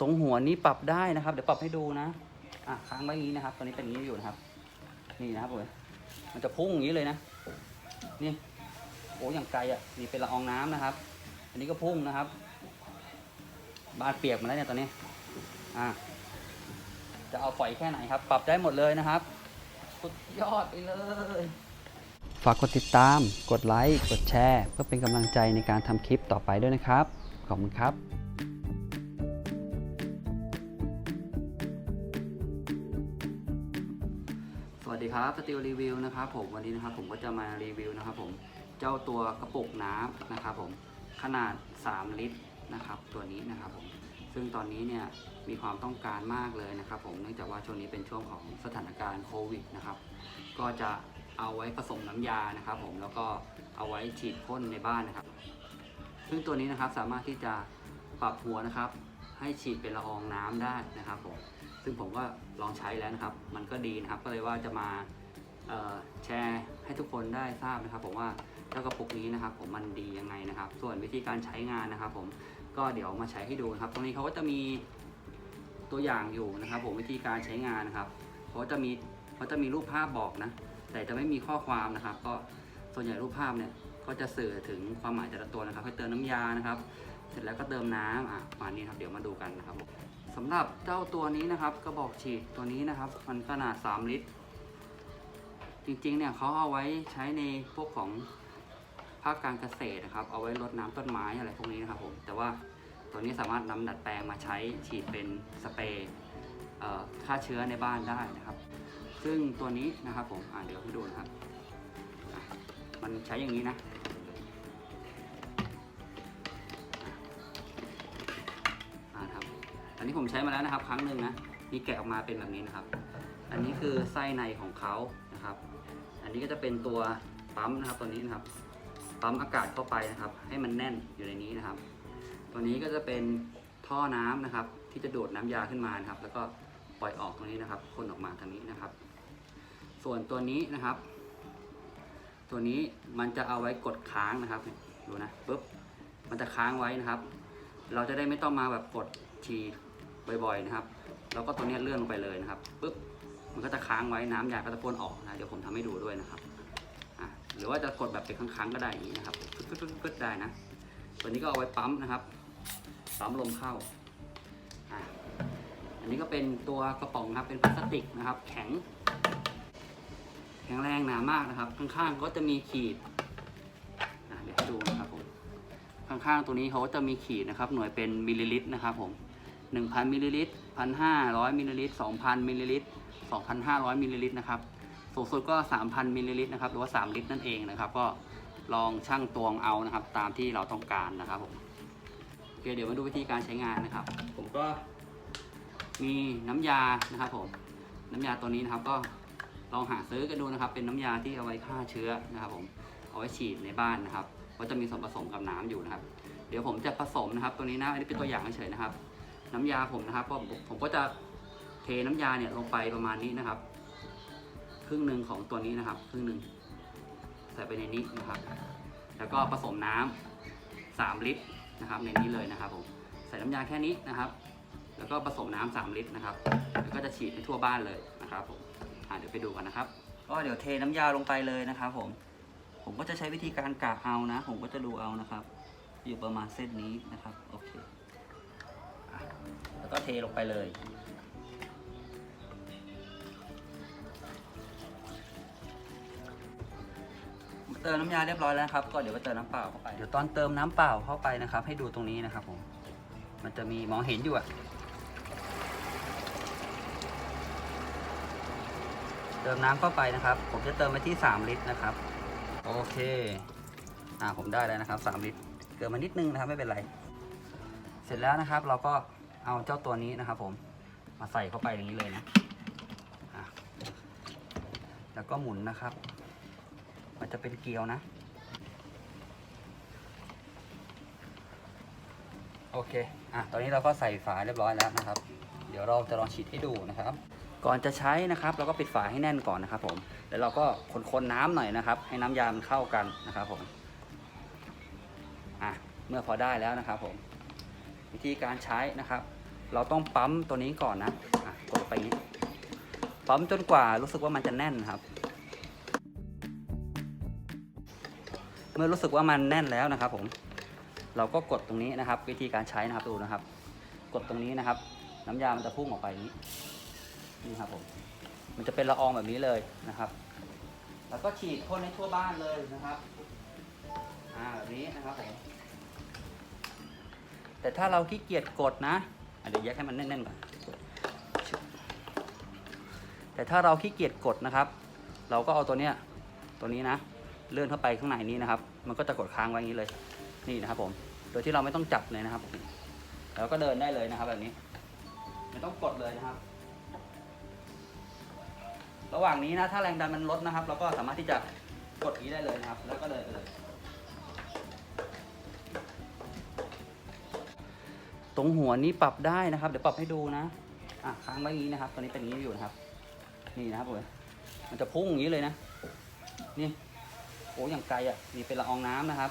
ตรงหัวนี้ปรับได้นะครับ เดี๋ยวปรับให้ดูนะอะค้างไว้อย่างนี้นะครับ ตอนนี้เป็นอย่างนี้อยู่นะครับ นี่นะครับผมมันจะพุ่งอย่างนี้เลยนะ นี่โอ้อย่างไกลอะนี่เป็นละอองน้ำนะครับ อันนี้ก็พุ่งนะครับ บานเปียกมาแล้วเนี่ยตอนนี้ อะจะเอาฝอยแค่ไหนครับ ปรับได้หมดเลยนะครับสุดยอดไปเลย ฝากกดติดตาม กดไลค์ กดแชร์ เพื่อเป็นกำลังใจในการทำคลิปต่อไปด้วยนะครับ ขอบคุณครับ สวัสดีครับสติลรีวิวนะครับผมวันนี้นะครับผมก็จะมารีวิวนะครับผมเจ้าตัวกระปุกน้ำนะครับผมขนาด 3 ลิตรนะครับตัวนี้นะครับผมซึ่งตอนนี้เนี่ยมีความต้องการมากเลยนะครับผมเนื่องจากว่าช่วงนี้เป็นช่วงของสถานการณ์โควิดนะครับก็จะเอาไว้ผสมน้ำยานะครับผมแล้วก็เอาไว้ฉีดพ่นในบ้านนะครับ ซึ่งตัวนี้นะครับสามารถที่จะปรับหัวนะครับ ให้ฉีดเป็นละอองน้ำได้นะครับผม ซึ่งผมก็ลองใช้แล้วนะครับ มันก็ดีนะครับ ก็เลยว่าจะมาแชร์ให้ทุกคนได้ทราบนะครับ ผมว่าเจ้ากระปุกนี้นะครับ ผมมันดียังไงนะครับ ส่วนวิธีการใช้งานนะครับ ผมก็เดี๋ยวมาใช้ให้ดูนะครับ ตรงนี้เขาก็จะมีตัวอย่างอยู่นะครับ ผมวิธีการใช้งานนะครับเขาจะมีเขาจะมีรูปภาพบอกนะ แต่จะไม่มีข้อความนะครับ ก็ส่วนใหญ่รูปภาพเนี่ยก็จะสื่อถึงความหมายแต่ละตัวนะครับให้เติมน้ำยานะครับ เสร็จแล้วก็เติมน้ำอะประมานี้ครับเดี๋ยวมาดูกันนะครับผม สำหรับเจ้าตัวนี้นะครับ กระบอกฉีดตัวนี้นะครับ มันขนาด 3 ลิตร จริงๆเนี่ยเขาเอาไว้ใช้ในพวกของภาคการเกษตรนะครับ เอาไว้รดน้ำต้นไม้อะไรพวกนี้นะครับผม แต่ว่าตัวนี้สามารถนำดัดแปลงมาใช้ฉีดเป็นสเปรย์ฆ่าเชื้อในบ้านได้นะครับ ซึ่งตัวนี้นะครับผมอ่าเดี๋ยวให้ดูนะครับ มันใช้อย่างนี้นะ อันนี้ผมใช้มาแล้วนะครับ ครั้งหนึ่งนะนี่แกะออกมาเป็นแบบนี้นะครับ อันนี้คือไส้ในของเขานะครับ อันนี้ก็จะเป็นตัวปั๊มนะครับตัวนี้นะครับ ปั๊มอากาศเข้าไปนะครับ ให้มันแน่นอยู่ในนี้นะครับ ตัวนี้ก็จะเป็นท่อน้ำนะครับ ที่จะดูดน้ำยาขึ้นมานะครับ แล้วก็ปล่อยออกตรงนี้นะครับพ่นออกมาทางนี้นะครับ ส่วนตัวนี้นะครับ ตัวนี้มันจะเอาไว้กดค้างนะครับดูนะปุ๊บมันจะค้างไว้นะครับ เราจะได้ไม่ต้องมาแบบกดฉีด บ่อยๆนะครับ แล้วก็ตัวนี้เลื่อนลงไปเลยนะครับปุ๊บมันก็จะค้างไว้น้ำยาก็จะพ่นออกนะเดี๋ยวผมทำให้ดูด้วยนะครับหรือว่าจะกดแบบเป็นครั้งๆก็ได้อย่างนี้นะครับกึดๆๆๆได้นะ ตัวนี้ก็เอาไว้ปั๊มนะครับปั๊มลมเข้าอันนี้ก็เป็นตัวกระป๋องครับเป็นพลาสติกนะครับ แข็ง แข็งแรงหนามากนะครับ ข้างๆก็จะมีขีดเดี๋ยวให้ดูนะครับผมข้างๆตัวนี้เขาจะมีขีดนะครับ หน่วยเป็นมิลลิลิตรนะครับผม 1,000มิลลิลิตร1,500มิลลิลิตร2,000มิลลิลิตร2,500มิลลิลิตรนะครับสูงสุดก็ 3,000มิลลิลิตรนะครับหรือว่า 3 ลิตรนั่นเองนะครับ ก็ลองชั่งตวงเอานะครับ ตามที่เราต้องการนะครับผมโอเคเดี๋ยวมาดูวิธีการใช้งานนะครับ ผมก็มีน้ำยานะครับผมน้ำยาตัวนี้นะครับก็ลองหาซื้อกันดูนะครับ เป็นน้ำยาที่เอาไว้ฆ่าเชื้อนะครับผมเอาไว้ฉีดในบ้านนะครับก็จะมีส่วนผสมกับน้ำอยู่นะครับ เดี๋ยวผมจะผสมนะครับ ตัวนี้นะอันนี้เป็นตัวอย่างเฉยๆนะครับ น้ำยาผมนะครับก็ผมก็จะเทน้ำยาเนี่ยลงไปประมาณนี้นะครับ ครึ่งหนึ่งของตัวนี้นะครับ ครึ่งหนึ่งใส่ไปในนี้นะครับ แล้วก็ผสมน้ำสามลิตรนะครับ ในนี้เลยนะครับผมใส่น้ำยาแค่นี้นะครับ แล้วก็ผสมน้ำสามลิตรนะครับ แล้วก็จะฉีดให้ทั่วบ้านเลยนะครับผมเดี๋ยวไปดูกันนะครับ ก็เดี๋ยวเทน้ำยาลงไปเลยนะครับผมผมก็จะใช้วิธีการกะเอานะ ผมก็จะดูเอานะครับ อยู่ประมาณเส้นนี้นะครับ โอเค ก็เทลงไปเลย เติมน้ำยาเรียบร้อยแล้วครับ ก็เดี๋ยวไปเติมน้ำเปล่าเข้าไป เดี๋ยวตอนเติมน้ำเปล่าเข้าไปนะครับ ให้ดูตรงนี้นะครับผม มันจะมีมองเห็นอยู่อะเติมน้ำเข้าไปนะครับ ผมจะเติมไปที่ 3 ลิตรนะครับ โอเค อ่าผมได้แล้วนะครับ 3 ลิตร เกินมานิดนึงนะครับไม่เป็นไร เสร็จแล้วนะครับเราก็ เอาเจ้าตัวนี้นะครับผมมาใส่เข้าไปอย่างนี้เลยนะอะแล้วก็หมุนนะครับ มันจะเป็นเกลียวนะ โอเค อะ ตอนนี้เราก็ใส่ฝาเรียบร้อยแล้วนะครับ เดี๋ยวเราจะลองฉีดให้ดูนะครับ ก่อนจะใช้นะครับ เราก็ปิดฝาให้แน่นก่อนนะครับผม แล้วเราก็คนๆน้ำหน่อยนะครับ ให้น้ำยามันเข้ากันนะครับผม อะ เมื่อพอได้แล้วนะครับผม วิธีการใช้นะครับ เราต้องปั๊มตัวนี้ก่อนนะะกดไปนี้ ปั๊มจนกว่ารู้สึกว่ามันจะแน่นครับ เมื่อรู้สึกว่ามันแน่นแล้วนะครับ ผม เราก็กดตรงนี้นะครับ วิธีการใช้นะครับดูนะครับ กดตรงนี้นะครับ น้ำยามันจะพุ่งออกไปนี้นี่ครับผม มันจะเป็นละอองแบบนี้เลยนะครับ แล้วก็ฉีดพ่นให้ทั่วบ้านเลยนะครับ อ่าแบบนี้นะครับผม แต่ถ้าเราขี้เกียจกดนะเดี๋ยวแยกให้มันแน่นๆก่อนแต่ถ้าเราขี้เกียจกดนะครับ เราก็เอาตัวเนี้ยตัวนี้นะ เลื่อนเข้าไปข้างในนี้นะครับ มันก็จะกดค้างไว้อย่างนี้เลย นี่นะครับผม โดยที่เราไม่ต้องจับเลยนะครับแล้วก็เดินได้เลยนะครับแบบนี้ไม่ต้องกดเลยนะครับ ระหว่างนี้นะถ้าแรงดันมันลดนะครับ เราก็สามารถที่จะกดนี้ได้เลยนะครับ แล้วก็เดินไปเลย รงหัวนี้ปรับได้นะครับ เดี๋ยวปรับให้ดูนะอะค้างไว้อย่างนี้นะครับตอนนี้เป็นอย่างนี้อยู่นะครับ นี่นะครับผมมันจะพุ่งอย่างนี้เลยนะ นี่โอ้อย่างไกลอะนี่เป็นละอองน้ำนะครับ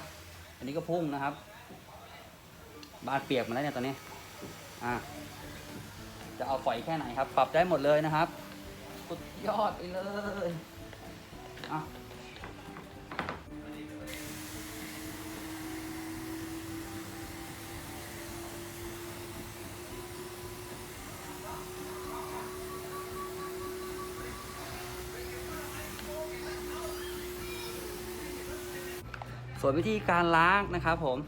อันนี้ก็พุ่งนะครับ บานเปียกมาแล้วเนี่ยตอนนี้ อะจะเอาฝอยแค่ไหนครับ ปรับได้หมดเลยนะครับสุดยอดไปเลยอะ ส่วนวิธีการล้างนะครับผม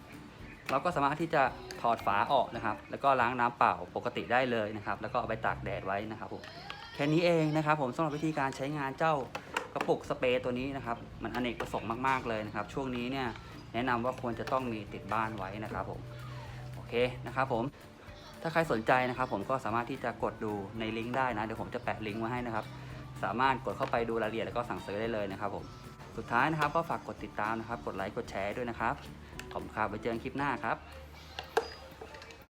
เราก็สามารถที่จะถอดฝาออกนะครับ แล้วก็ล้างน้ำเปล่าปกติได้เลยนะครับ แล้วก็เอาไปตากแดดไว้นะครับผมแค่นี้เองนะครับ ผมสำหรับวิธีการใช้งานเจ้ากระปุกสเปรย์ตัวนี้นะครับ มันอเนกประสงค์มากๆเลยนะครับ ช่วงนี้เนี่ยแนะนำว่าควรจะต้องมีติดบ้านไว้นะครับผมโอเคนะครับผมถ้าใครสนใจนะครับ ผมก็สามารถที่จะกดดูในลิงก์ได้นะเดี๋ยวผมจะแปะลิงก์ไว้ให้นะครับ สามารถกดเข้าไปดูรายละเอียดแล้วก็สั่งซื้อได้เลยนะครับผม สุดท้ายนะครับก็ฝากกดติดตามนะครับ กดไลค์กดแชร์ด้วยนะครับขอบคุณครับไว้เจอกันคลิปหน้าครับ